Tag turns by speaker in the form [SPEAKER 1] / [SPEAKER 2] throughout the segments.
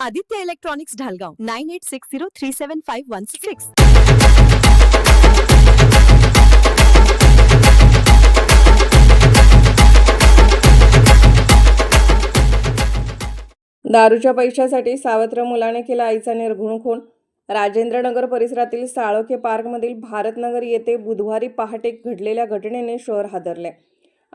[SPEAKER 1] Aditya electronics Dhalgaon nine eight six zero three seven five one six.
[SPEAKER 2] दारूच्या पैशासाठी सावत्र मुलाने केला आईचा निर्घुण खून. राजेंद्रनगर परिसरातील साळोखे पार्कमधील भारतनगर येथे बुधवारी पहाटे घडलेल्या घटनेने शहर हादरले.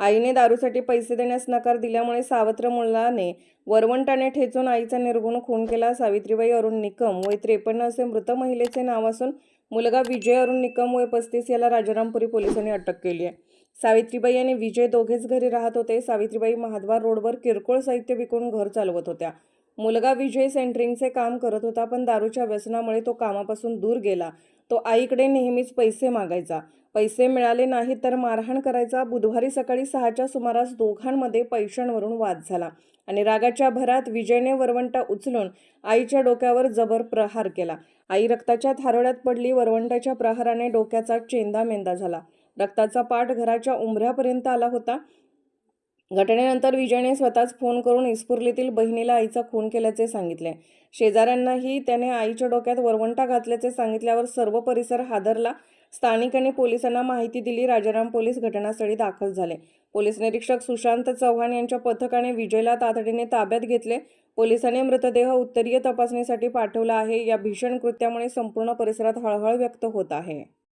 [SPEAKER 2] आईने दारूसाठी पैसे देण्यास नकार दिल्यामुळे सावत्र मुलाने वरवंटाने ठेचून आईचा निर्गुण खून केला. सावित्रीबाई अरुण निकम वय त्रेपन्न असे मृत महिलेचे नाव असून मुलगा विजय अरुण निकम वय पस्तीस याला राजारामपुरी पोलिसांनी अटक केली आहे. सावित्रीबाई आणि विजय दोघेच घरी राहत होते. सावित्रीबाई महाद्वार रोडवर किरकोळ साहित्य विकून घर चालवत होत्या. मुलगा विजय सेंटरिंगचे काम करत होता पण दारूच्या व्यसनामुळे तो कामापासून दूर गेला. तो आईकडे नेहमीच पैसे मागायचा. पैसे मिळाले नाहीत तर मारहाण करायचा. बुधवारी सकाळी सहाच्या सुमारास दोघांमध्ये पैशांवरून वाद झाला आणि रागाच्या भरात विजयने वरवंटा उचलून आईच्या डोक्यावर जबर प्रहार केला. आई रक्ताच्या थारोळ्यात पडली वरवंटाच्या प्रहाराने डोक्याचा चेंदा मेंदा झाला. रक्ताचा पाठ घराच्या उंबऱ्यापर्यंत आला होता. घटनेनंतर विजयने स्वतःच फोन करून इस्फुर्लीतील बहिणीला आईचा खून केल्याचे सांगितले. शेजाऱ्यांनाही त्याने आईच्या डोक्यात वरवंटा घातल्याचे सांगितल्यावर सर्व परिसर हादरला. स्थानिकांनी पोलिसांना माहिती दिली. राजाराम पोलीस घटनास्थळी दाखल झाले. पोलीस निरीक्षक सुशांत चव्हाण यांच्या पथकाने विजयला तातडीने ताब्यात घेतले. पोलिसांनी मृतदेह उत्तरीय तपासणीसाठी पाठवला आहे. या भीषण कृत्यामुळे संपूर्ण परिसरात हळहळ व्यक्त होत आहे.